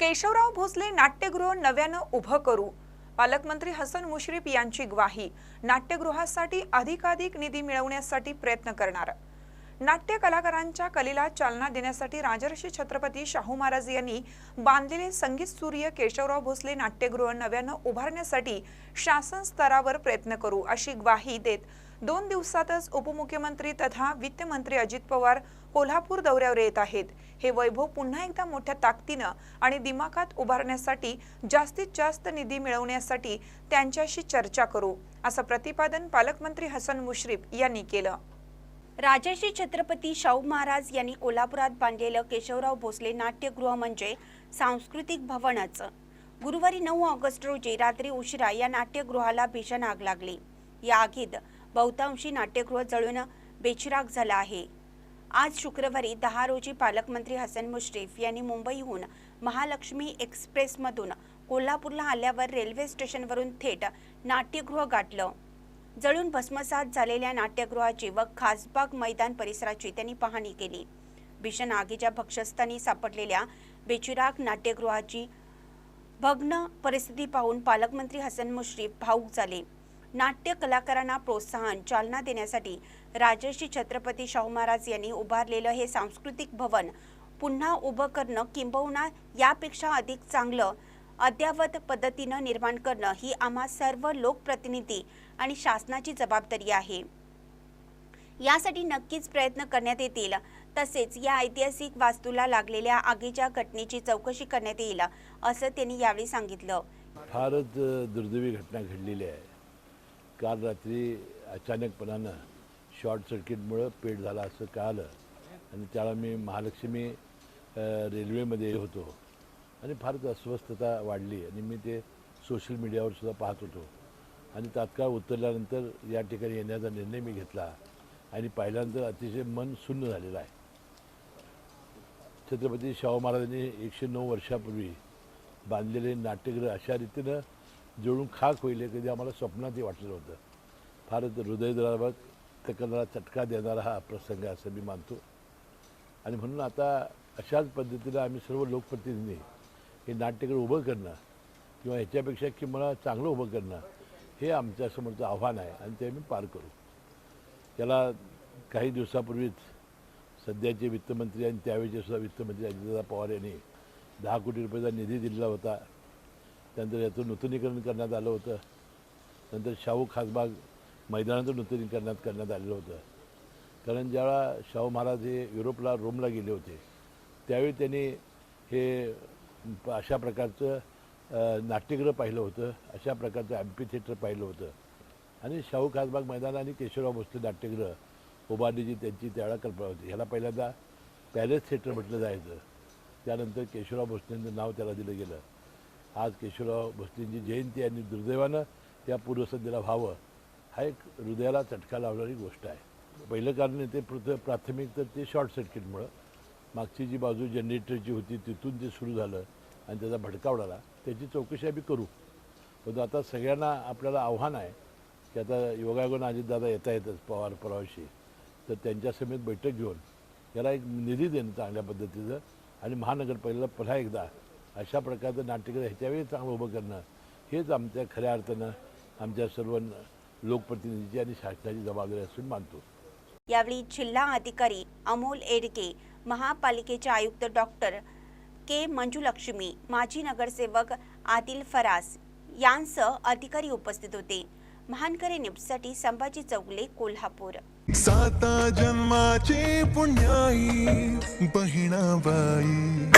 केशवराव भोसले नाट्यगृह नव्यानं उभं करू. पालकमंत्री हसन मुश्रीफ यांची ग्वाही नाट्यगृहासाठी अधिकाधिक निधी मिळवण्यासाठी प्रयत्न करणार. नाट्य कलाकारांच्या कलेला चालना देण्यासाठी राजर्षी छत्रपती शाहू महाराज यांनी बांधलेले संगीत सूर्य केशवराव भोसले नाट्यगृह नव्यानं उभारण्यासाठी शासन स्तरावर प्रयत्न करू अशी ग्वाही देत दोन दिवसातच उपमुख्यमंत्री तथा वित्तमंत्री अजित पवार कोल्हापूर दौऱ्यावर येत आहेत. हे वैभव पुन्हा एकदा मोठ्या ताकदीनं आणि दिमाखात उभारण्यासाठी जास्तीत जास्त निधी मिळवण्यासाठी त्यांच्याशी चर्चा करू असं प्रतिपादन पालकमंत्री हसन मुश्रीफ यांनी केलं. राजर्षी छत्रपती शाहू महाराज यांनी कोल्हापुरात बांधलेलं केशवराव भोसले नाट्यगृह म्हणजे सांस्कृतिक भवनच. गुरुवारी नऊ ऑगस्ट रोजी रात्री उशिरा या नाट्यगृहाला भीषण आग लागली. या आगीत बहुतांशी नाट्यगृह जळून बेचिराग झाला आहे. आज शुक्रवारी दहा रोजी पालकमंत्री हसन मुश्रीफ यांनी मुंबईहून महालक्ष्मी एक्सप्रेसमधून कोल्हापूरला आल्यावर रेल्वे स्टेशनवरून थेट नाट्यगृह गाठलं. जळून भस्मसात झालेल्या नाट्यगृहाची व खासबाग मैदान परिसराची त्यांनी पाहणी केली. भीषण आगीच्या भक्षस्थानी सापडलेल्या बेचिराग नाट्यगृहाची भग्न परिस्थिती पाहून पालकमंत्री हसन मुश्रीफ भाऊक झाले. नाट्य कलाकारांना प्रोत्साहन चालना देण्यासाठी राजर्षी छत्रपती शाहू महाराज यांनी उभारलेलं हे सांस्कृतिक भवन पुन्हा उभं करणं किंबहुना यापेक्षा अधिक चांगलं अद्ययावत पद्धतीनं निर्माण करणं ही आम्हा सर्व लोकप्रतिनिधी आणि शासनाची जबाबदारी आहे. यासाठी नक्कीच प्रयत्न करण्यात येतील. तसेच या ऐतिहासिक वास्तूला लागलेल्या आगीच्या घटनेची चौकशी करण्यात येईल असं त्यांनी यावेळी सांगितलं. फारच दुर्दैवी घटना घडलेली आहे. काल रात्री अचानकपणानं शॉर्ट सर्किटमुळं पेट झाला असं कळालं. आणि त्याला मी महालक्ष्मी रेल्वेमध्ये होतो. आणि फारच अस्वस्थता वाढली आणि मी ते सोशल मीडियावर सुद्धा पाहत होतो. आणि तात्काळ उतरल्यानंतर या ठिकाणी येण्याचा निर्णय मी घेतला. आणि पाहिल्यानंतर अतिशय मन सुन्न झालेलं आहे. छत्रपती शाहू महाराजांनी एकशे नऊ वर्षापूर्वी बांधलेले नाट्यगृह अशा रीतीनं जळून खाक होईल कधी आम्हाला स्वप्नातही वाटलं होतं फारच हृदयद्रावक तकला चटका देणारा हा प्रसंग आहे असं मी मानतो. आणि म्हणून आता अशाच पद्धतीनं आम्ही सर्व लोकप्रतिनिधी हे नाट्यकडे उभं करणं किंवा ह्याच्यापेक्षा किंवा चांगलं उभं करणं हे आमच्यासमोरचं आव्हान आहे आणि ते आम्ही पार करू. त्याला काही दिवसापूर्वीच सध्याचे वित्तमंत्री आणि त्यावेळेचे सुद्धा वित्तमंत्री अजितदादा पवार यांनी दहा कोटी रुपयाचा निधी दिलेला होता. त्यानंतर याचं नूतनीकरण करण्यात आलं होतं. नंतर शाहू खासबाग मैदानाचं नूतनीकरणात करण्यात आलेलं होतं. कारण ज्यावेळा शाहू महाराज हे युरोपला रोमला गेले होते त्यावेळी त्यांनी हे प- अशा प्रकारचं नाट्यगृह पाहिलं होतं अशा प्रकारचं ॲम्पी थिएटर पाहिलं होतं. आणि शाहू खासबाग मैदान आणि केशवराव भोसले नाट्यगृह उभारणीची त्यांची त्यावेळा कल्पना होती. ह्याला पहिल्यांदा पॅलेस थिएटर म्हटलं जायचं. त्यानंतर केशवराव भोसलेंचं नाव त्याला दिलं गेलं. आज केशवराव भोसलेंची जयंती आणि दुर्दैवानं या पूर्वसंध्येला व्हावं हा एक हृदयाला चटका लावणारी गोष्ट आहे. पहिलं कारण ते प्रथ प्राथमिक तर ते शॉर्ट सर्किटमुळं. मागची जी बाजू जनरेटरची होती तिथून ते सुरू झालं आणि त्याचा भडका उडाला. त्याची चौकशी आम्ही करू. पण आता सगळ्यांना आपल्याला आव्हान आहे की आता योगायोगानं अजितदादा येता येतच पवार परावशी. तर त्यांच्या समेत बैठक घेऊन याला एक निधी देणं चांगल्या पद्धतीचं आणि महानगरपालिकेला पुन्हा एकदा अशा प्रकारचं नाट्यगृह ह्याच्यावेळी चांगलं उभं करणं हेच आमच्या खऱ्या अर्थानं आमच्या सर्व लोकप्रतिनिधीची आणि शासनाची जबाबदारी असून मानतो. यावेळी जिल्हा अधिकारी अमोल एडके महापालिकेचे आयुक्त डॉक्टर के मंजुलक्ष्मी माजी नगरसेवक आदिल फरास यांसह अधिकारी उपस्थित होते. महानकरे न्यूजसाठी संभाजी चौगले कोल्हापूर. साता जन्माची पुण्याई बहिणाबाई.